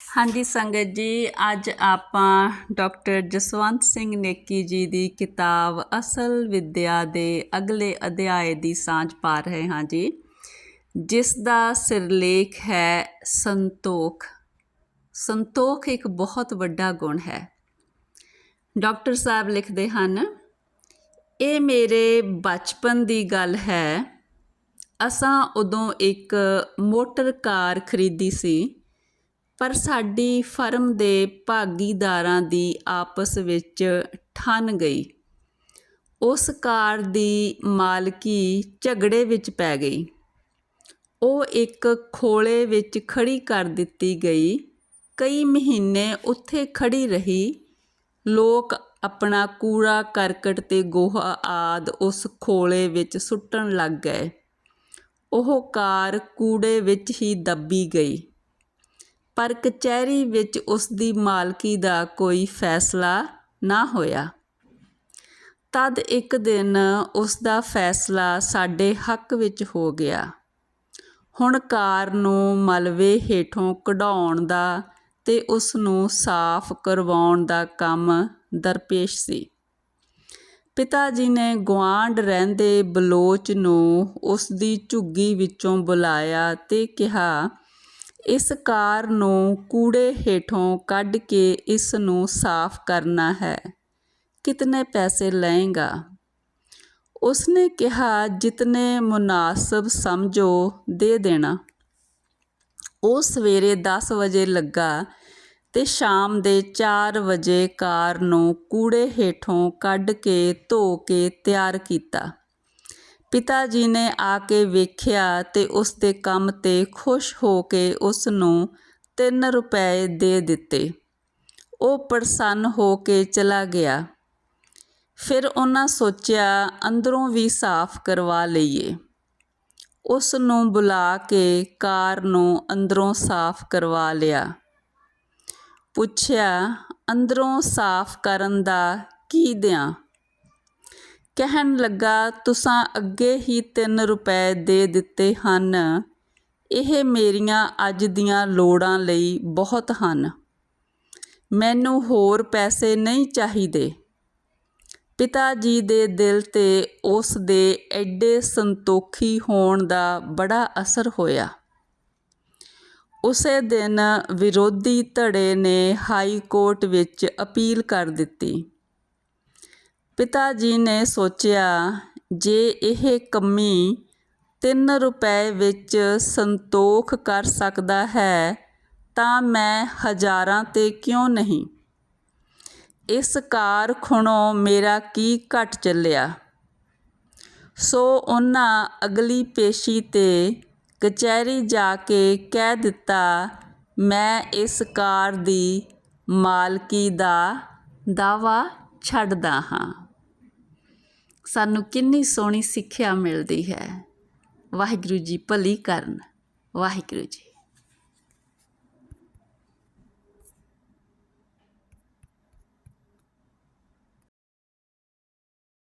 ਹਾਂਜੀ ਸੰਗਤ ਜੀ, ਅੱਜ ਆਪਾਂ ਡਾਕਟਰ ਜਸਵੰਤ ਸਿੰਘ ਨੇਕੀ ਜੀ ਦੀ ਕਿਤਾਬ ਅਸਲ ਵਿਦਿਆ ਦੇ ਅਗਲੇ ਅਧਿਆਏ ਦੀ ਸਾਂਝ ਪਾ ਰਹੇ ਹਾਂ ਜੀ। ਜਿਸ ਦਾ ਸਿਰਲੇਖ ਹੈ ਸੰਤੋਖ। ਸੰਤੋਖ ਇੱਕ ਬਹੁਤ ਵੱਡਾ ਗੁਣ ਹੈ। ਡਾਕਟਰ ਸਾਹਿਬ ਲਿਖਦੇ ਹਨ, ਇਹ ਮੇਰੇ ਬਚਪਨ ਦੀ ਗੱਲ ਹੈ। ਅਸਾਂ ਉਦੋਂ ਇੱਕ ਮੋਟਰ ਕਾਰ ਖਰੀਦੀ ਸੀ। ਪਰ ਸਾਡੀ ਫਰਮ ਦੇ ਭਾਗੀਦਾਰਾਂ ਦੀ ਆਪਸ ਵਿੱਚ ਠਨ ਗਈ। ਉਸ ਕਾਰ ਦੀ ਮਾਲਕੀ ਝਗੜੇ ਵਿੱਚ ਪੈ ਗਈ। ਉਹ ਇੱਕ ਖੋਲੇ ਵਿੱਚ ਖੜੀ ਕਰ ਦਿੱਤੀ ਗਈ। ਕਈ ਮਹੀਨੇ ਉੱਥੇ ਖੜੀ ਰਹੀ। ਲੋਕ ਆਪਣਾ ਕੂੜਾ, ਕਰਕਟ ਤੇ ਗੋਹਾ ਆਦ ਉਸ ਖੋਲੇ ਵਿੱਚ ਸੁੱਟਣ ਲੱਗ ਗਏ। ਉਹ ਕਾਰ ਕੂੜੇ ਵਿੱਚ ਹੀ ਦੱਬੀ ਗਈ। ਪਰ ਕਚਹਿਰੀ ਵਿੱਚ ਉਸ ਦੀ ਮਾਲਕੀ ਦਾ ਕੋਈ ਫੈਸਲਾ ਨਾ ਹੋਇਆ। ਤਦ ਇੱਕ ਦਿਨ ਉਸ ਦਾ ਫੈਸਲਾ ਸਾਡੇ ਹੱਕ ਵਿੱਚ ਹੋ ਗਿਆ। ਹੁਣ ਕਾਰ ਨੂੰ ਮਲਵੇ ਹੇਠੋਂ ਕਢਾਉਣ ਦਾ ਤੇ ਉਸ ਨੂੰ ਸਾਫ਼ ਕਰਵਾਉਣ ਦਾ ਕੰਮ ਦਰਪੇਸ਼ ਸੀ। ਪਿਤਾ ਜੀ ਨੇ ਗੁਆਂਢ ਰਹਿੰਦੇ ਬਲੋਚ ਨੂੰ ਉਸ ਦੀ ਝੁੱਗੀ ਵਿੱਚੋਂ ਬੁਲਾਇਆ ਤੇ ਕਿਹਾ ਇਸ ਕਾਰ ਨੂੰ ਕੂੜੇ ਹੇਠੋਂ ਕੱਢ ਕੇ ਇਸ ਨੂੰ ਸਾਫ਼ ਕਰਨਾ ਹੈ। ਕਿਤਨੇ ਪੈਸੇ ਲਏਗਾ? ਉਸਨੇ ਕਿਹਾ, ਜਿਤਨੇ ਮੁਨਾਸਬ ਸਮਝੋ, ਦੇ ਦੇਣਾ। ਉਹ ਸਵੇਰੇ 10 ਵਜੇ ਲੱਗਾ ਤੇ ਸ਼ਾਮ ਦੇ 4 ਵਜੇ ਕਾਰ ਨੂੰ ਕੂੜੇ ਹੇਠੋਂ ਕੱਢ ਕੇ ਧੋ ਕੇ ਤਿਆਰ ਕੀਤਾ। ਪਿਤਾ ਜੀ ਨੇ ਆ ਕੇ ਵੇਖਿਆ ਤੇ ਉਸ ਦੇ ਕੰਮ ਤੇ ਖੁਸ਼ ਹੋ ਕੇ ਉਸ ਨੂੰ 3 ਰੁਪਏ ਦੇ ਦਿੱਤੇ। ਉਹ ਪ੍ਰਸੰਨ ਹੋ ਕੇ ਚਲਾ ਗਿਆ। ਫਿਰ ਉਹਨਾਂ ਸੋਚਿਆ, ਅੰਦਰੋਂ ਵੀ ਸਾਫ਼ ਕਰਵਾ ਲਈਏ। ਉਸ ਨੂੰ ਬੁਲਾ ਕੇ ਕਾਰ ਨੂੰ ਅੰਦਰੋਂ ਸਾਫ਼ ਕਰਵਾ ਲਿਆ। ਪੁੱਛਿਆ, ਅੰਦਰੋਂ ਸਾਫ਼ ਕਰਨ ਦਾ ਕੀ ਦਿਆਂ? ਕਹਿਣ ਲੱਗਾ, ਤੁਸਾਂ ਅੱਗੇ ਹੀ ਤਿੰਨ ਰੁਪਏ ਦੇ ਦਿੱਤੇ ਹਨ। ਇਹ ਮੇਰੀਆਂ ਅੱਜ ਦੀਆਂ ਲੋੜਾਂ ਲਈ ਬਹੁਤ ਹਨ। ਮੈਨੂੰ ਹੋਰ ਪੈਸੇ ਨਹੀਂ ਚਾਹੀਦੇ। ਪਿਤਾ ਜੀ ਦੇ ਦਿਲ ਤੇ ਉਸ ਦੇ ਐਡੇ ਸੰਤੋਖੀ ਹੋਣ ਦਾ ਬੜਾ ਅਸਰ ਹੋਇਆ। ਉਸੇ ਦਿਨ ਵਿਰੋਧੀ ਧੜੇ ਨੇ ਹਾਈ ਕੋਰਟ ਵਿੱਚ ਅਪੀਲ ਕਰ ਦਿੱਤੀ। ਪਿਤਾ ਜੀ ਨੇ ਸੋਚਿਆ, ਜੇ ਇਹ ਕੰਮੀ ਤਿੰਨ ਰੁਪਏ ਵਿੱਚ ਸੰਤੋਖ ਕਰ ਸਕਦਾ ਹੈ, ਤਾਂ ਮੈਂ ਹਜ਼ਾਰਾਂ ਤੇ ਕਿਉਂ ਨਹੀਂ? ਇਸ ਕਾਰ ਖੁਣੋਂ ਮੇਰਾ ਕੀ ਘਟ ਚੱਲਿਆ? ਸੋ ਉਹਨਾਂ ਅਗਲੀ ਪੇਸ਼ੀ ਤੇ ਕਚਹਿਰੀ ਜਾ ਕੇ ਕਹਿ ਦਿੱਤਾ, ਮੈਂ ਇਸ ਕਾਰ ਦੀ ਮਾਲਕੀ ਦਾ ਦਾਵਾ ਛੱਡਦਾ ਹਾਂ। ਸਾਨੂੰ ਕਿੰਨੀ ਸੋਹਣੀ ਸਿੱਖਿਆ ਮਿਲਦੀ ਹੈ। ਵਾਹਿਗੁਰੂ ਜੀ ਭਲੀ ਕਰਨ। ਵਾਹਿਗੁਰੂ ਜੀ